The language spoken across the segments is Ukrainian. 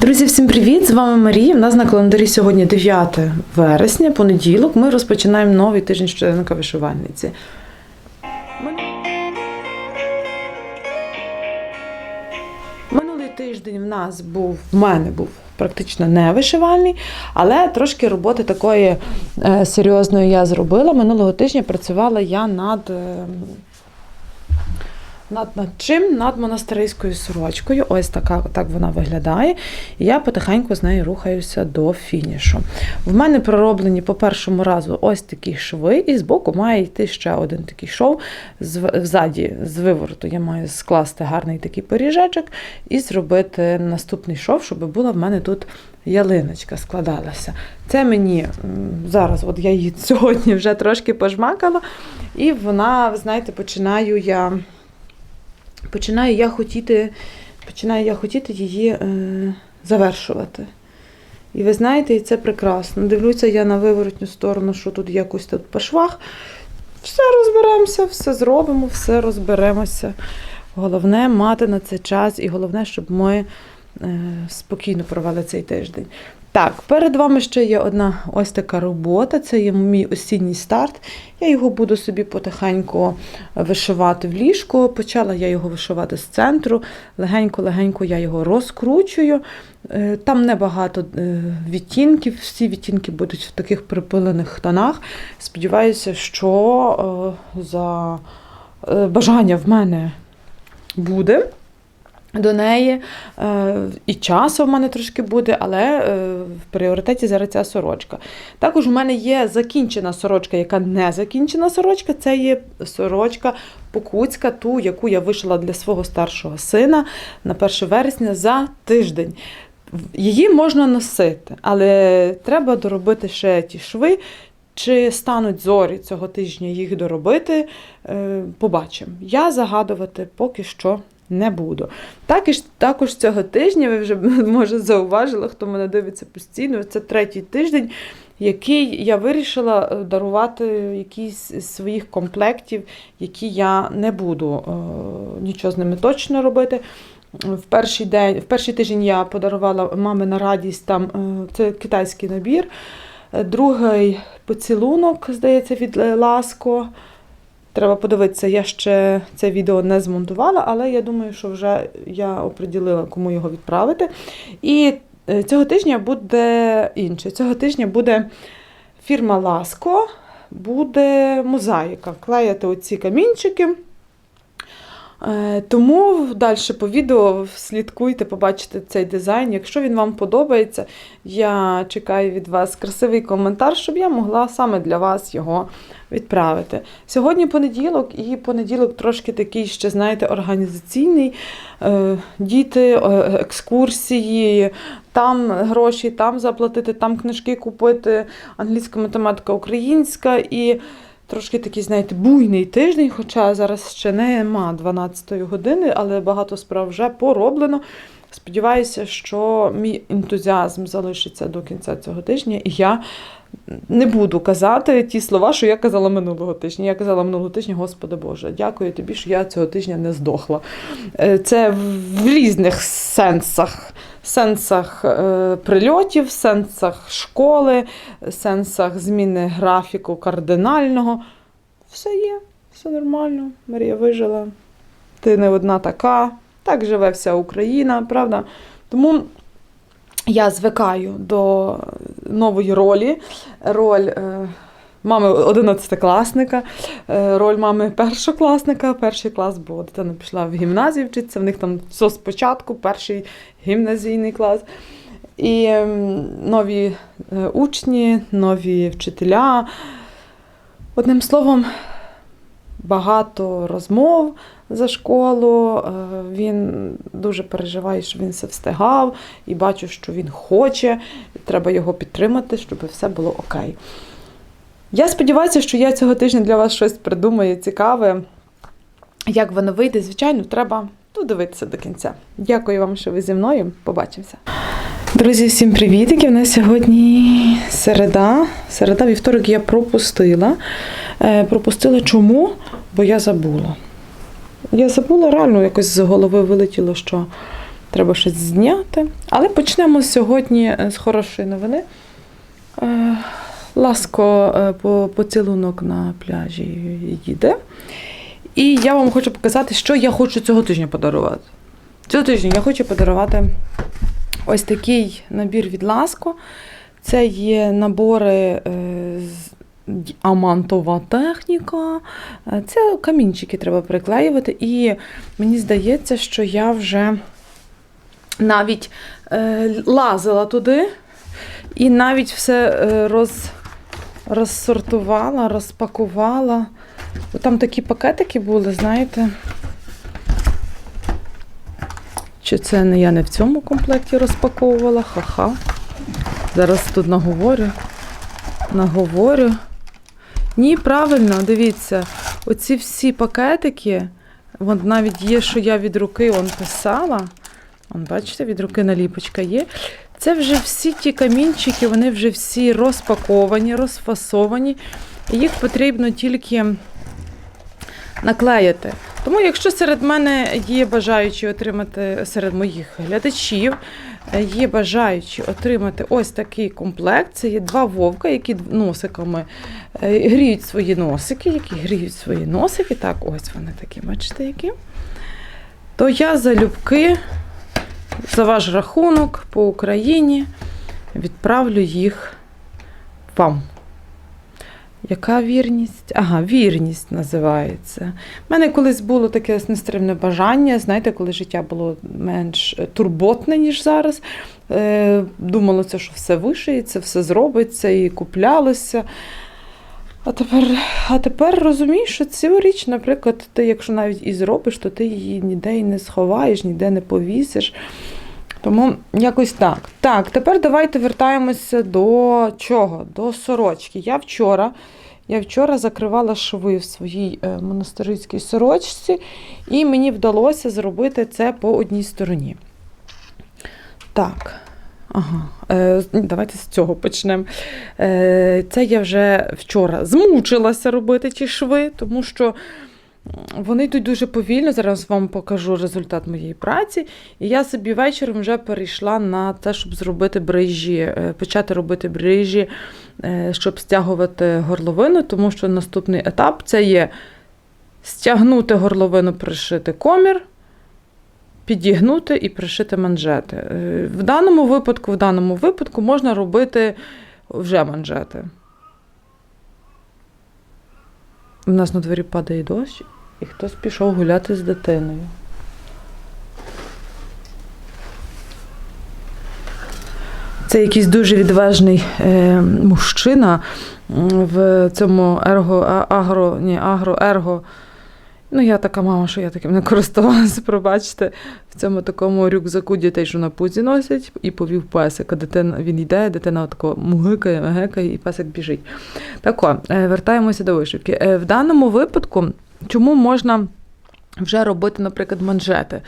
Друзі, всім привіт! З вами Марія. У нас на календарі сьогодні 9 вересня, понеділок. Ми розпочинаємо новий тиждень щоденника вишивальниці. Минулий тиждень в нас був, в мене був практично не вишивальний, але трошки роботи такої е, серйозної я зробила. Минулого тижня працювала я над. Над, над чим? Над монастирською сорочкою. Ось така так вона виглядає. І я потихеньку з нею рухаюся до фінішу. В мене пророблені по першому разу ось такі шви, і збоку має йти ще один такий шов. Ззаді, з вивороту, я маю скласти гарний такий поріжечок і зробити наступний шов, щоб була в мене тут ялиночка складалася. Це мені зараз, от я її сьогодні вже трошки пожмакала, і вона, ви знаєте, починаю я починаю я хотіти, починаю я хотіти її е, завершувати. І ви знаєте, і це прекрасно. Дивлюся я на виворотню сторону, що тут якось тут по швах. Все розберемося, все зробимо, все розберемося. Головне мати на це час, і головне, щоб ми е, спокійно провели цей тиждень. Так, перед вами ще є одна ось така робота. Це є мій осінній старт. Я його буду собі потихеньку вишивати в ліжко. Почала я його вишивати з центру. Легенько-легенько я його розкручую. Е, Там небагато е, відтінків, всі відтінки будуть в таких припилених тонах. Сподіваюся, що е, за бажання в мене буде. До неї е, і часу в мене трошки буде, але е, в пріоритеті зараз ця сорочка. Також у мене є закінчена сорочка, яка не закінчена сорочка. Це є сорочка покуцька, ту, яку я вишила для свого старшого сина на 1 вересня за тиждень. Її можна носити, але треба доробити ще ті шви. Чи стануть зорі цього тижня їх доробити, е, побачимо. Я загадувати поки що не буду. Також, також цього тижня, ви вже може зауважили, хто мене дивиться постійно, це третій тиждень, який я вирішила е, дарувати якісь із своїх комплектів, які я не буду е, нічого з ними точно робити. В перший день, в перший тиждень я подарувала мамі на радість там е, це китайський набір. Другий поцілунок, здається, від Ласко. Треба подивитися, я ще це відео не змонтувала, але я думаю, що вже я оприділила, кому його відправити. І е, цього тижня буде інше. Цього тижня буде фірма Ласко, буде мозаїка. Клеяти оці камінчики. Е, Тому далі по відео слідкуйте, побачите цей дизайн. Якщо він вам подобається, я чекаю від вас красивий коментар, щоб я могла саме для вас його відправити. Сьогодні понеділок, і понеділок трошки такий ще, знаєте, організаційний. Е, Діти, е, екскурсії, там гроші, там заплатити, там книжки купити, англійська математика, українська. І трошки такий, знаєте, буйний тиждень, хоча зараз ще нема 12-ї години, але багато справ вже пороблено. Сподіваюся, що мій ентузіазм залишиться до кінця цього тижня, і я не буду казати ті слова, що я казала минулого тижня. Я казала минулого тижня, Господи Боже, дякую тобі, що я цього тижня не здохла. Е, Це в різних сенсах. Сенсах е, прильотів, сенсах школи, сенсах зміни графіку кардинального. Все є, все нормально. Марія вижила. Ти не одна така. Так живе вся Україна, правда? Тому я звикаю до нової ролі. Роль е, мами 11-класника, е, роль мами першокласника. Перший клас, бо дитина пішла в гімназію вчитися, в них там все спочатку, перший гімназійний клас. І ем, нові е, учні, нові вчителя. Одним словом, багато розмов за школу. Е, Він дуже переживає, що він все встигав, і бачу, що він хоче. Треба його підтримати, щоб все було окей. Я сподіваюся, що я цього тижня для вас щось придумаю цікаве. Як воно вийде, звичайно, треба додивитися до кінця. Дякую вам, що ви зі мною. Побачимося. Друзі, всім привітики! У нас сьогодні середа. Середа, вівторок я пропустила. Е, пропустила чому? Бо я забула. Я забула реально якось з голови вилетіло, що Треба щось зняти. Але почнемо сьогодні е, з хорошої новини. Ласко е, по- поцілунок на пляжі їде. І я вам хочу показати, що я хочу цього тижня подарувати. Цього тижня я хочу подарувати ось такий набір від Ласко. Це є набори е, з амантова техніка. Е, Це камінчики треба приклеювати. І мені здається, що я вже навіть е, лазила туди і навіть все роз, розсортувала, розпакувала. Там такі пакетики були, знаєте. Чи це не я не в цьому комплекті розпаковувала? Ха-ха. Зараз тут наговорю. Наговорю. Ні, правильно, дивіться, оці всі пакетики, от навіть є, що я від руки писала. Он, бачите, від руки наліпочка є. Це вже всі ті камінчики, вони вже всі розпаковані, розфасовані. І їх потрібно тільки наклеїти. Тому, якщо серед мене є бажаючі отримати серед моїх глядачів, е, є бажаючі отримати ось такий комплект. Це є два вовка, які носиками е, гріють свої носики, які гріють свої носики. Так, ось вони такі, бачите, які. То я залюбки за ваш рахунок по Україні відправлю їх вам. Яка вірність? Ага, вірність називається. У мене колись було таке нестримне бажання, знаєте, коли життя було менш е, турботне, ніж зараз. Е, Думалося, що все вишиється, все зробиться і куплялося. А тепер, а тепер розумієш, що цю річ, наприклад, ти, якщо навіть і зробиш, то ти її ніде і не сховаєш, ніде не повісиш. Тому якось так. Так, тепер давайте вертаємося до чого? До сорочки. Я вчора, я вчора закривала шви в своїй е, монастирській сорочці, і мені вдалося зробити це по одній стороні. Так. Ага, е, давайте з цього почнемо. Е, це я вже вчора змучилася робити ті шви, тому що вони йдуть дуже повільно. Зараз вам покажу результат моєї праці. І я собі вечором вже перейшла на те, щоб зробити брижі, е, почати робити брижі, е, щоб стягувати горловину, тому що наступний етап це є стягнути горловину, пришити комір. Підігнути і пришити манжети. Е, В даному випадку, в даному випадку можна робити вже манжети. У нас на дворі падає дощ, і хтось пішов гуляти з дитиною. Це якийсь дуже відважний е, мужчина в цьому ерго, агро, ні, агро. Ну, я така мама, що я таким не користувалася, пробачте. В цьому такому рюкзаку дітей, що на пузі носять, і повів песика. Дитина, він йде, дитина тако мугикає, мегекає, і песик біжить. Так о, е, вертаємося до вишивки. Е, В даному випадку, чому можна. Вже робити, наприклад, манжети.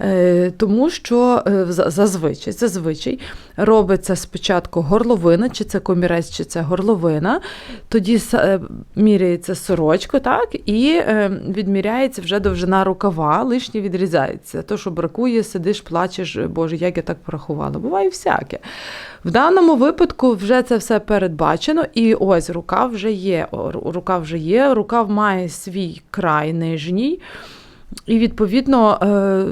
Е, тому що е, зазвичай, зазвичай робиться спочатку горловина, чи це комірець, чи це горловина, тоді е, міряється сорочка, так, і відміряється вже довжина рукава, лишнє відрізається. То, що бракує, сидиш, плачеш, Боже, як я так порахувала. Буває всяке. В даному випадку вже це все передбачено, і ось рукав вже є. Рукав вже є, рукав має свій край нижній. І відповідно е,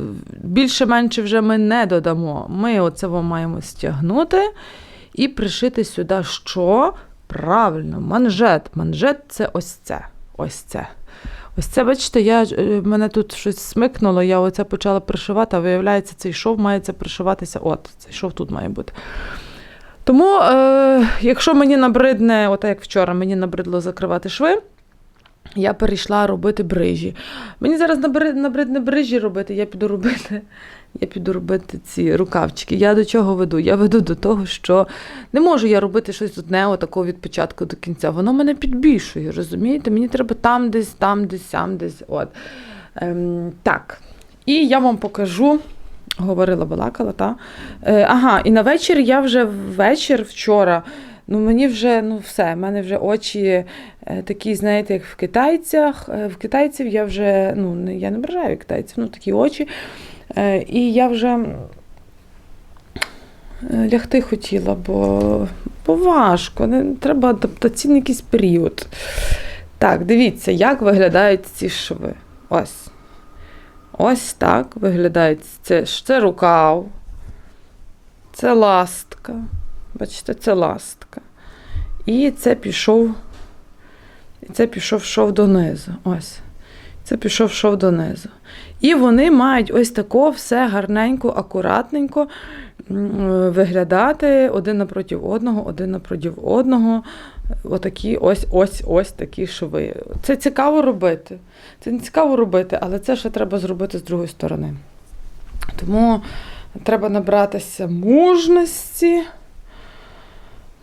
більше-менше вже ми не додамо. Ми оце маємо стягнути і пришити сюди що? Правильно, манжет. Манжет це ось це. Ось це. Ось це, бачите, я, е, мене тут щось смикнуло, я оце почала пришивати, а виявляється, цей шов має це пришиватися. От, цей шов тут має бути. Тому, е, якщо мені набридне, от як вчора, мені набридло закривати шви, я перейшла робити брижі. Мені зараз набри- набридне брижі робити, я піду робити. Я піду робити ці рукавчики. Я до чого веду? Я веду до того, що не можу я робити щось одне, отакого від початку до кінця. Воно мене підбільшує, розумієте? Мені треба там десь, там десь, сам десь. От. Ем, так. І я вам покажу. Говорила, балакала, та? Е, ага, і на вечір я вже вечір вчора. Ну, мені вже, ну все, в мене вже очі е, такі, знаєте, як в китайцях. Е, в китайців я вже, ну, я не бажаю китайців, ну такі очі. Е, і я вже Лягти хотіла, бо, бо важко. Не, треба адаптаційний якийсь період. Так, дивіться, як виглядають ці шви. Ось. Ось так виглядають. Це, це рукав. Це ластка. Бачите, це ластка. І це пішов. І це пішов шов донизу. Ось. Це пішов шов донизу. І вони мають ось тако все гарненько, акуратненько е, виглядати один напроти одного, один напроти одного. Отакі ось ось ось такі шви. Це цікаво робити. Це не цікаво робити, але це ще треба зробити з другої сторони. Тому треба набратися мужності.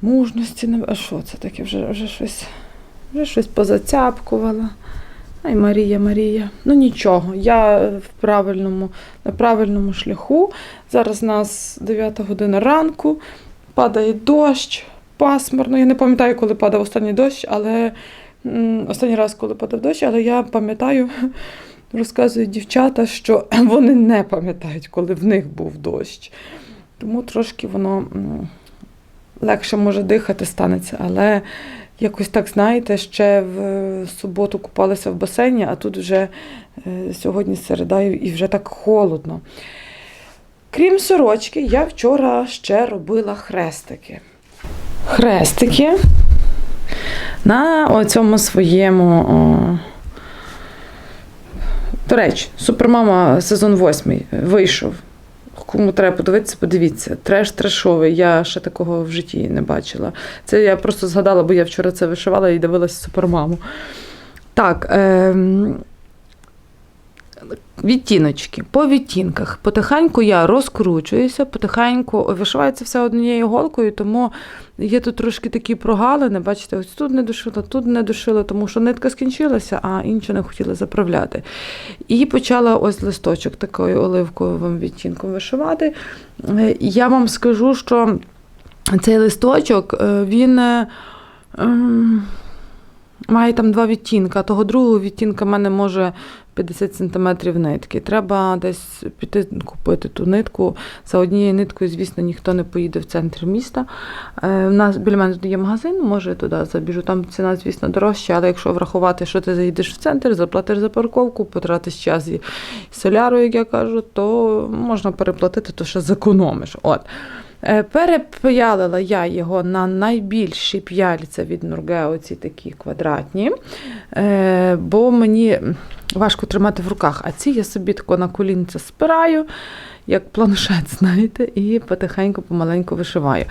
Мужності, наб- а що це таке? Вже, вже щось, вже щось позацяпкувала. Ай, Марія, Марія. Ну нічого, я в правильному, на правильному шляху. Зараз у нас 9 година ранку, падає дощ, пасмурно. Я не пам'ятаю, коли падав останній дощ, але останній раз, коли падав дощ, але я пам'ятаю, розказують дівчата, що вони не пам'ятають, коли в них був дощ. Тому трошки воно легше може дихати станеться, але якось так, знаєте, ще в суботу купалися в басейні, а тут вже е, сьогодні середа і вже так холодно. Крім сорочки, я вчора ще робила хрестики. Хрестики на оцьому своєму. О... До речі, Супермама сезон 8 вийшов. Кому треба подивитися, подивіться. Треш трешовий. Я ще такого в житті не бачила. Це я просто згадала, бо я вчора це вишивала і дивилася супермаму. Так. Ем... Відтіночки. По відтінках. Потихеньку я розкручуюся, потихеньку вишивається все однією голкою, тому є тут трошки такі прогалини. Бачите, ось тут не дошила, тут не дошила, тому що нитка скінчилася, а іншу не хотіла заправляти. І почала ось листочок такою оливковим відтінком вишивати. Е, Я вам скажу, що цей листочок, е, він. Е, Має там два відтінка. Того другого відтінка в мене може 50 см нитки. Треба десь піти купити ту нитку. За однією ниткою, звісно, ніхто не поїде в центр міста. Е, У нас біля мене є магазин, може туди забіжу. Там ціна, звісно, дорожча, але якщо врахувати, що ти заїдеш в центр, заплатиш за парковку, потратиш час і соляру, як я кажу, то можна переплатити, то ще зекономиш. От. Е, Переп'ялила я його на найбільші п'яльця від Нургео, ці такі квадратні, е, бо мені важко тримати в руках. А ці я собі тако на колінце спираю, як планшет, знаєте, і потихеньку, помаленьку вишиваю.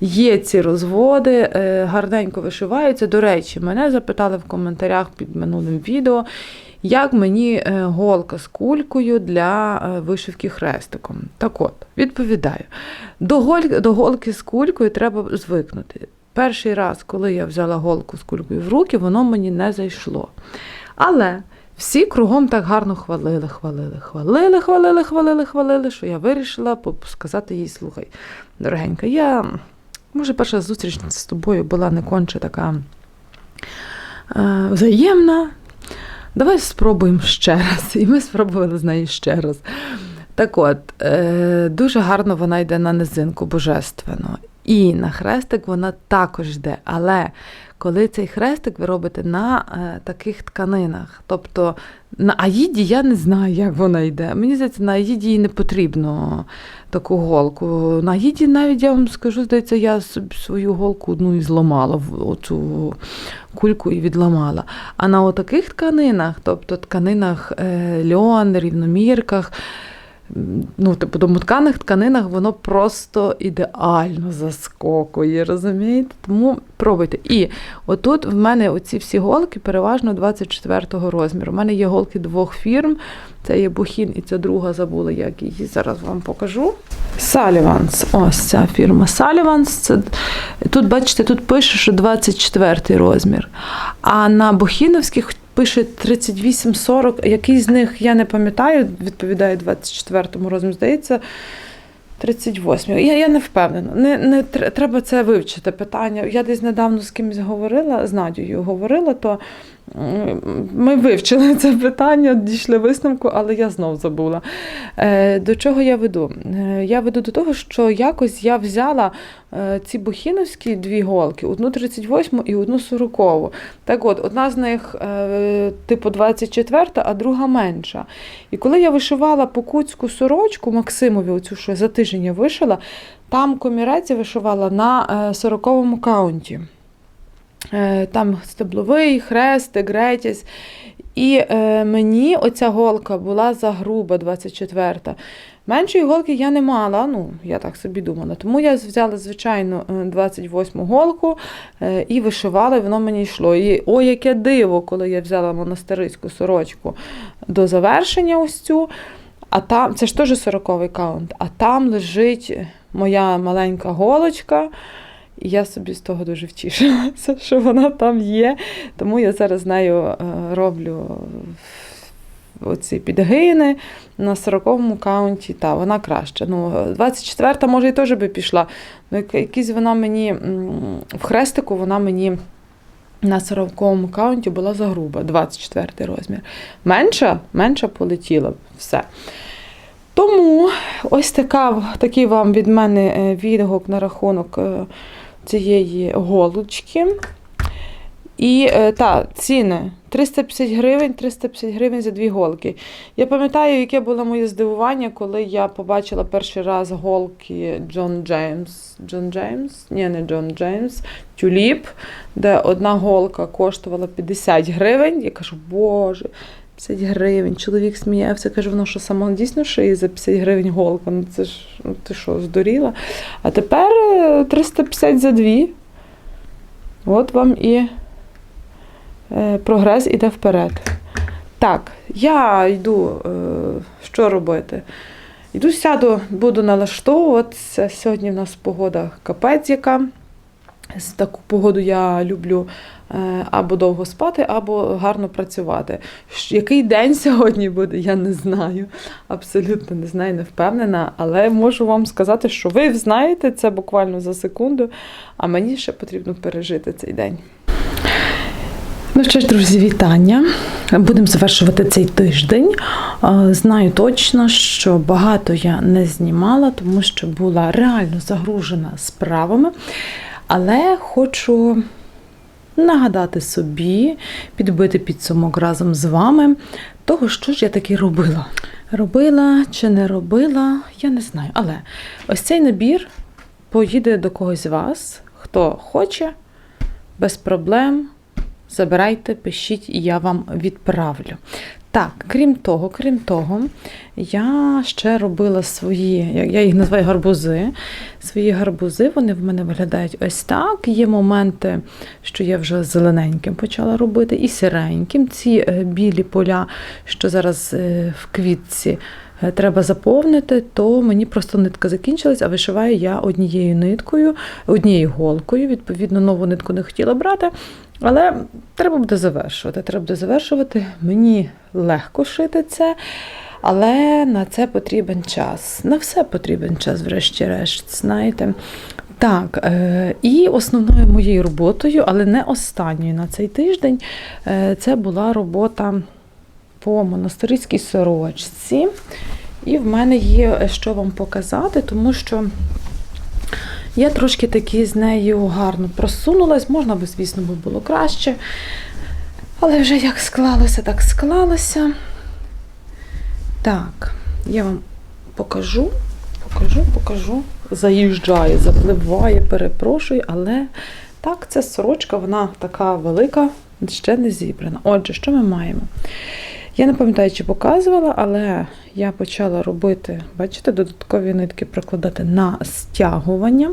Є ці розводи, е, гарненько вишиваються. До речі, мене запитали в коментарях під минулим відео. Як мені е, голка з кулькою для е, вишивки хрестиком? Так от, відповідаю. До, голь, до голки з кулькою треба звикнути. Перший раз, коли я взяла голку з кулькою в руки, воно мені не зайшло. Але всі кругом так гарно хвалили, хвалили, хвалили, хвалили, хвалили, хвалили, що я вирішила сказати їй: слухай, дорогенька, я, може, перша зустріч з тобою була не конче така е, взаємна. Давай спробуємо ще раз. І ми спробували з нею ще раз. Так от, е, дуже гарно вона йде на низинку божественно. І на хрестик вона також йде. Але коли цей хрестик ви робите на е, таких тканинах, тобто на Аїді я не знаю, як вона йде. Мені здається, на Аїді їй не потрібно таку голку. На Аїді навіть я вам скажу, здається, я свою голку одну і зламала оцю кульку і відламала. А на отаких тканинах, тобто тканинах е, льон, рівномірках, ну, типу, домотканих тканинах воно просто ідеально заскокує, розумієте? Тому пробуйте. І отут в мене оці всі голки переважно 24-го розміру. У мене є голки двох фірм. Це є Бухін і це друга забула, як її зараз вам покажу. Саліванс. Ось ця фірма Саліванс. Це, тут, бачите, тут пише, що 24 розмір. А на Бухіновських пише 38-40. Який з них я не пам'ятаю, відповідає 24 розміру. Здається, 38. Я, я не впевнена. Не, не треба це вивчити питання. Я десь недавно з кимось говорила, з Надією говорила, то Ми вивчили це питання, дійшли висновку, але я знов забула. Е, До чого я веду? Е, Я веду до того, що якось я взяла е, ці бухіновські дві голки, одну 38 і одну 40. Так от, одна з них типу 24, а друга менша. І коли я вишивала покутську сорочку Максимові, оцю, що за тиждень я вишила, там комірець я вишивала на 40-му каунті. Е, Там стебловий, хрестик, гретіс. І е, мені оця голка була загруба 24-та. Меншої голки я не мала, ну, я так собі думала. Тому я взяла, звичайно, 28-му голку е, і вишивала, і воно мені йшло. І о, яке диво, коли я взяла монастириську сорочку до завершення ось цю. А там, це ж теж 40-й каунт, а там лежить моя маленька голочка. І я собі з того дуже втішилася, що вона там є. Тому я зараз нею е, роблю оці підгини на 40-му каунті. Та, вона краще. Ну, 24-та, може, і теж би пішла. Ну, якісь вона мені в хрестику вона мені. На 40-му каунті була загруба, 24 розмір. Менша, менша полетіла все. Тому ось така, такий вам від мене е, відгук на рахунок е, цієї голочки. І е, та, ціни 350 гривень, 350 гривень за дві голки. Я пам'ятаю, яке було моє здивування, коли я побачила перший раз голки Джон Джеймс. Джон Джеймс? Ні, не Джон Джеймс, Тюліп, де одна голка коштувала 50 гривень. Я кажу, боже, 50 гривень. Чоловік сміявся, каже, воно що само дійсно шиє за 50 гривень голка. Ну це ж ну, ти що, здуріла? А тепер е, 350 за дві. От вам і е, прогрес іде вперед. Так, я йду, е, що робити? Йду сяду, буду налаштовуватися. Сьогодні в нас погода капець яка. З таку погоду я люблю е, або довго спати, або гарно працювати. Який день сьогодні буде, я не знаю. Абсолютно не знаю, не впевнена. Але можу вам сказати, що ви знаєте це буквально за секунду, а мені ще потрібно пережити цей день. Ну що ж, друзі, вітання. Будемо завершувати цей тиждень. Знаю точно, що багато я не знімала, тому що була реально загружена справами. Але хочу нагадати собі, підбити підсумок разом з вами того, що ж я таки робила. Робила чи не робила, я не знаю. Але ось цей набір поїде до когось з вас, хто хоче, без проблем. Забирайте, пишіть, і я вам відправлю. Так, крім того, крім того, я ще робила свої, я їх називаю гарбузи. Свої гарбузи, вони в мене виглядають ось так. Є моменти, що я вже зелененьким почала робити, і сиреньким. Ці е, білі поля, що зараз е, в квітці, треба заповнити, то мені просто нитка закінчилась, а вишиваю я однією ниткою, однією голкою. Відповідно, нову нитку не хотіла брати. Але треба буде завершувати. Треба буде завершувати. Мені легко шити це, але на це потрібен час. На все потрібен час, врешті-решт, знаєте. Так, е, і основною моєю роботою, але не останньою на цей тиждень, е, це була робота по монастирській сорочці. І в мене є е, що вам показати, тому що я трошки таки з нею гарно просунулась. Можна би, звісно, було краще. Але вже як склалося, так склалося. Так, я вам покажу, покажу, покажу. Заїжджає, запливає, перепрошую, але так, ця сорочка, вона така велика, ще не зібрана. Отже, що ми маємо? Я не пам'ятаю, чи показувала, але я почала робити, бачите, додаткові нитки прокладати на стягування.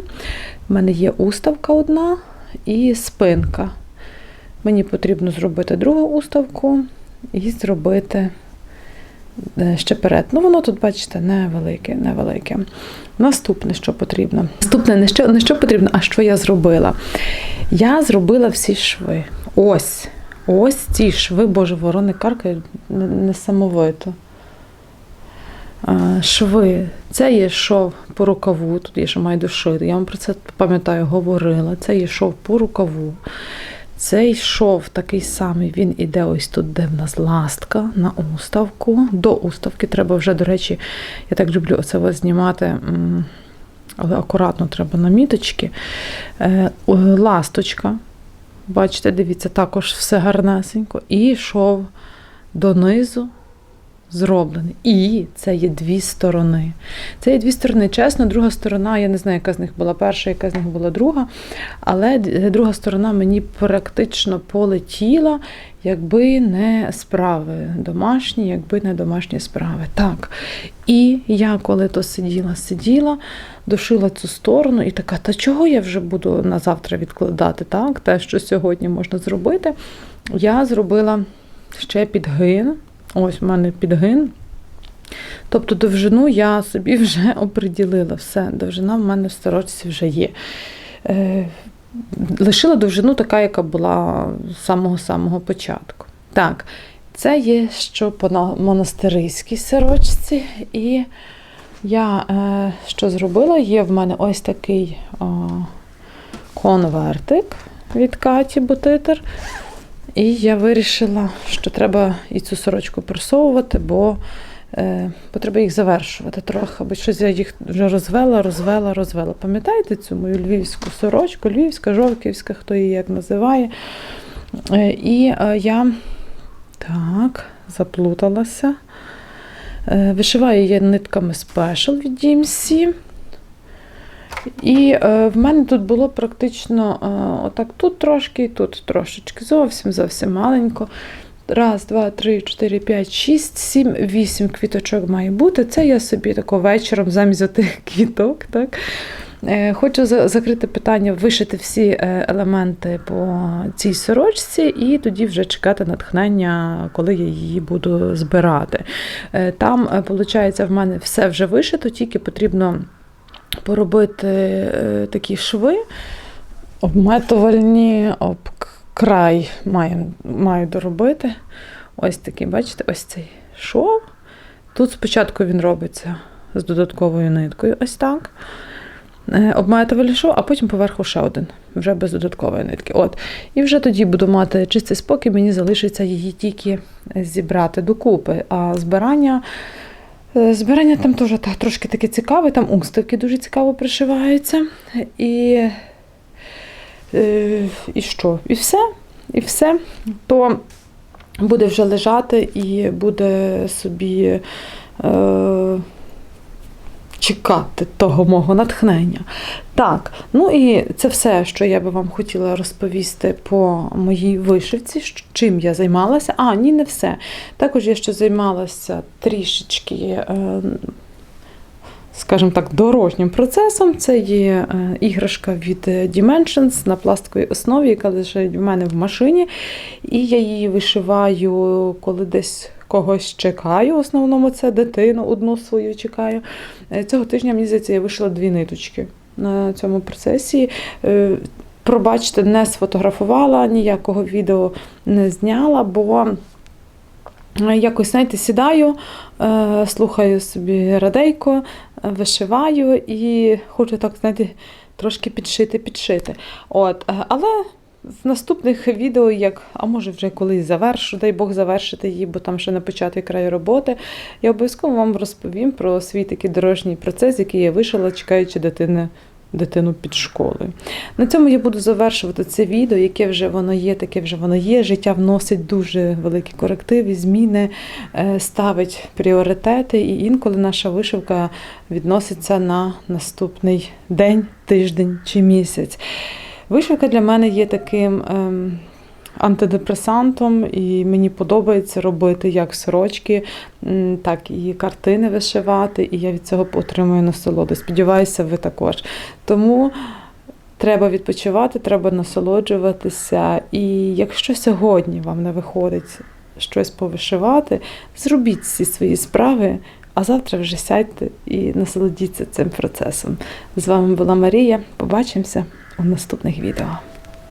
У мене є уставка одна і спинка. Мені потрібно зробити другу уставку і зробити е, ще перед. Ну, воно тут, бачите, невелике, невелике. Наступне, що потрібно. Наступне не що, не що потрібно, а що я зробила. Я зробила всі шви. Ось. Ось ці шви, боже, ворони каркають несамовито. Шви. Це є шов по рукаву, тут я ще маю дошити. Я вам про це пам'ятаю, говорила. Це є шов по рукаву. Цей шов такий самий, він іде ось тут, де в нас ластка на уставку. До уставки треба вже, до речі, я так люблю ось знімати, але акуратно треба на міточки. Е, Ласточка. Бачите, дивіться, також все гарнесенько. І йшов донизу зроблений. І це є дві сторони. Це є дві сторони. Чесно, друга сторона, я не знаю, яка з них була перша, яка з них була друга. Але друга сторона мені практично полетіла, якби не справи домашні, якби не домашні справи. Так. І я, коли то сиділа, сиділа, дошила цю сторону і така, та чого я вже буду на завтра відкладати, так? Те, що сьогодні можна зробити. Я зробила ще підгин. Ось в мене підгин. Тобто довжину я собі вже оприділила. Все, довжина в мене в сорочці вже є. Е, лишила довжину така, яка була з самого-самого початку. Так, це є що по на- монастириській сорочці. І я е, що зробила? Є в мене ось такий о, конвертик від Каті Бутитер. І я вирішила, що треба і цю сорочку просовувати, бо, е, треба їх завершувати трохи, бо щось я їх вже розвела, розвела, розвела. Пам'ятаєте цю мою львівську сорочку, львівська, жовківська, хто її як називає. Е, і е, я так, заплуталася. Е, вишиваю я нитками Special від DMC. І е, в мене тут було практично е, отак тут трошки, і тут трошечки, зовсім зовсім маленько. Раз, два, три, чотири, п'ять, шість, сім, вісім квіточок має бути. Це я собі тако вечором замість отих квіток. Так? Е, Хочу за- закрити питання, вишити всі е, елементи по цій сорочці, і тоді вже чекати натхнення, коли я її буду збирати. Е, Там, виходить, в мене все вже вишито, тільки потрібно поробити е, такі шви обметувальні, об край маю, маю доробити. Ось такий, бачите, ось цей шов. Тут спочатку він робиться з додатковою ниткою, ось так. Е, шов, а потім поверху ще один, вже без додаткової нитки. От. І вже тоді буду мати чистий спокій, мені залишиться її тільки зібрати докупи. А збирання. Е, Збирання там теж та, трошки таке цікаве, там уставки дуже цікаво пришиваються. І, е, і що? І все. І все. То буде вже лежати і буде собі е, чекати того мого натхнення. Так, ну і це все, що я би вам хотіла розповісти по моїй вишивці, чим я займалася. А, ні, не все. Також я ще займалася трішечки, е, скажімо так, дорожнім процесом. Це є е, іграшка від Dimensions на пластиковій основі, яка лежить в мене в машині. І я її вишиваю, коли десь когось чекаю. В основному це дитину, одну свою чекаю. Е, Цього тижня, мені здається, я вишила дві ниточки на цьому процесі. Е, Пробачте, не сфотографувала, ніякого відео не зняла, бо е, якось, знаєте, сідаю, слухаю собі радейко, вишиваю і хочу так, знаєте, трошки підшити, підшити. От, але в наступних відео, як, а може вже колись завершу, дай Бог завершити її, бо там ще не початий край роботи. Я обов'язково вам розповім про свій такий дорожній процес, який я вишила, чекаючи дитини. Дитину під школою. На цьому я буду завершувати це відео, яке вже воно є, таке вже воно є. Життя вносить дуже великі корективи, зміни, е, ставить пріоритети, і інколи наша вишивка відноситься на наступний день, тиждень чи місяць. Вишивка для мене є таким ем, антидепресантом, і мені подобається робити як сорочки, так і картини вишивати, і я від цього отримую насолоду. Сподіваюся, ви також. Тому треба відпочивати, треба насолоджуватися. І якщо сьогодні вам не виходить щось повишивати, зробіть всі свої справи. А завтра вже сядьте і насолодіться цим процесом. З вами була Марія. Побачимося у наступних відео.